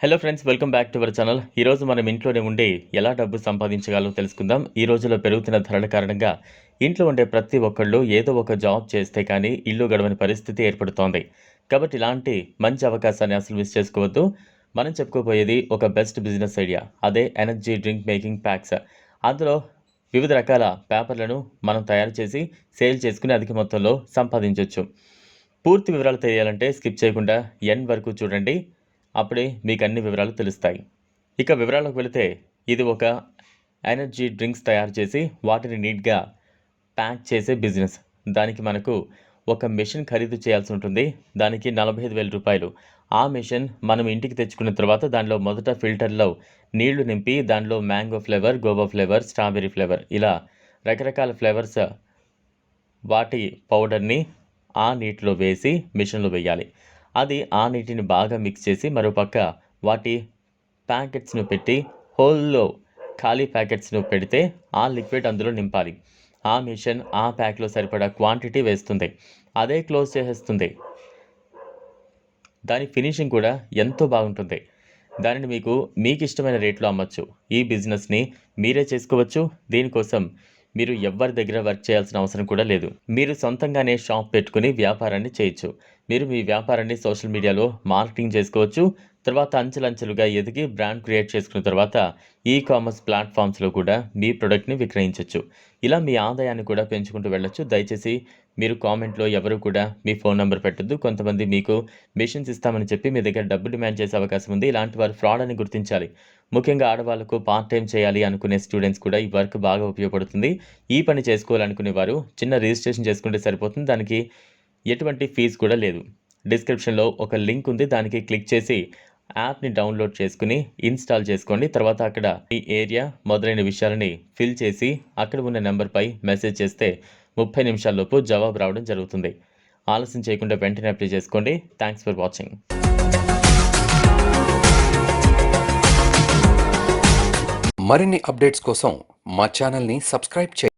Hello friends welcome back to our channel ఈరోజు మనం ఇంట్లోనే ఉండి ఎలా డబ్బు సంపాదించగలరో తెలుసుకుందాం. ఈ రోజుల్లో పెరుగుతున్న ధరల కారణంగా ఇంట్లో ఉండే ప్రతి ఒక్కళ్ళు ఏదో ఒక జాబ్ చేస్తే కానీ ఇల్లు గడవని పరిస్థితి ఏర్పడుతోంది. కాబట్టి ఇలాంటి మంచి అవకాశాన్ని అసలు మిస్ చేసుకోవద్దు. మనం చెప్పుకోబోయేది ఒక బెస్ట్ బిజినెస్ ఐడియా అదే ఎనర్జీ డ్రింక్ మేకింగ్ ప్యాక్స్ అందులో వివిధ రకాల పేపర్లను మనం తయారు చేసి సేల్ చేసుకుని అధిక మొత్తంలో సంపాదించవచ్చు పూర్తి వివరాలు తెలియాలంటే స్కిప్ చేయకుండా ఎన్ వరకు చూడండి. అప్పుడే మీకు అన్ని వివరాలు తెలుస్తాయి. ఇక వివరాలకు వెళితే ఇది ఒక ఎనర్జీ డ్రింక్స్ తయారు చేసి వాటిని నీట్గా ప్యాక్ చేసే బిజినెస్. దానికి మనకు ఒక మెషిన్ ఖరీదు చేయాల్సి ఉంటుంది. దానికి నలభై ఐదు వేల రూపాయలు. ఆ మెషిన్ మనం ఇంటికి తెచ్చుకున్న తర్వాత దానిలో మొదట ఫిల్టర్లో నీళ్ళు నింపి దానిలో mango flavour guava flavour strawberry flavour ఇలా రకరకాల ఫ్లేవర్స్ వాటి పౌడర్ని ఆ నీటిలో వేసి మిషన్లో వేయాలి. అది ఆ నీటిని బాగా మిక్స్ చేసి మరోపక్క వాటి ప్యాకెట్స్ను పెట్టి హోల్లో ఖాళీ ప్యాకెట్స్ను పెడితే ఆ లిక్విడ్ అందులో నింపాలి. ఆ మిషన్ ఆ ప్యాక్లో సరిపడా క్వాంటిటీ వేస్తుంది. అదే క్లోజ్ చేసేస్తుంది. దాని ఫినిషింగ్ కూడా ఎంతో బాగుంటుంది. దానిని మీకు మీకు ఇష్టమైన రేట్లో అమ్మచ్చు. ఈ బిజినెస్ని మీరే చేసుకోవచ్చు. దీనికోసం మీరు ఎవరి దగ్గర వర్క్ చేయాల్సిన అవసరం కూడా లేదు. మీరు సొంతంగానే షాప్ పెట్టుకుని వ్యాపారాన్ని చేయొచ్చు. మీరు మీ వ్యాపారాన్ని సోషల్ మీడియాలో మార్కెటింగ్ చేసుకోవచ్చు. తర్వాత అంచెలంచెలుగా ఎదిగి బ్రాండ్ క్రియేట్ చేసుకున్న తర్వాత ఈ కామర్స్ ప్లాట్ఫామ్స్లో కూడా మీ ప్రొడక్ట్ని విక్రయించవచ్చు ఇలా మీ ఆదాయాన్ని కూడా పెంచుకుంటూ వెళ్ళొచ్చు. దయచేసి మీరు కామెంట్లో ఎవరు కూడా మీ ఫోన్ నెంబర్ పెట్టద్దు. కొంతమంది మీకు మిషన్స్ ఇస్తామని చెప్పి మీ దగ్గర డబ్బు డిమాండ్ చేసే అవకాశం ఉంది. ఇలాంటి వారు ఫ్రాడ్ అని గుర్తించాలి. ముఖ్యంగా ఆడవాళ్ళకు పార్ట్ టైం చేయాలి అనుకునే స్టూడెంట్స్ కూడా ఈ వర్క్ బాగా ఉపయోగపడుతుంది. ఈ పని చేసుకోవాలనుకునే వారు చిన్న రిజిస్ట్రేషన్ చేసుకుంటే సరిపోతుంది. దానికి ఎటువంటి ఫీజు కూడా లేదు. డిస్క్రిప్షన్లో ఒక లింక్ ఉంది. దానికి క్లిక్ చేసి యాప్ని డౌన్లోడ్ చేసుకుని ఇన్స్టాల్ చేసుకోండి. తర్వాత అక్కడ మీ ఏరియా మొదలైన విషయాలని ఫిల్ చేసి అక్కడ ఉన్న నెంబర్పై మెసేజ్ చేస్తే ముప్పై నిమిషాల్లోపు జవాబు రావడం జరుగుతుంది. ఆలస్యం చేయకుండా వెంటనే అప్లై చేసుకోండి. Thanks for watching. మరిన్ని అప్డేట్స్ కోసం మా ఛానల్ని సబ్స్క్రైబ్ చేయండి.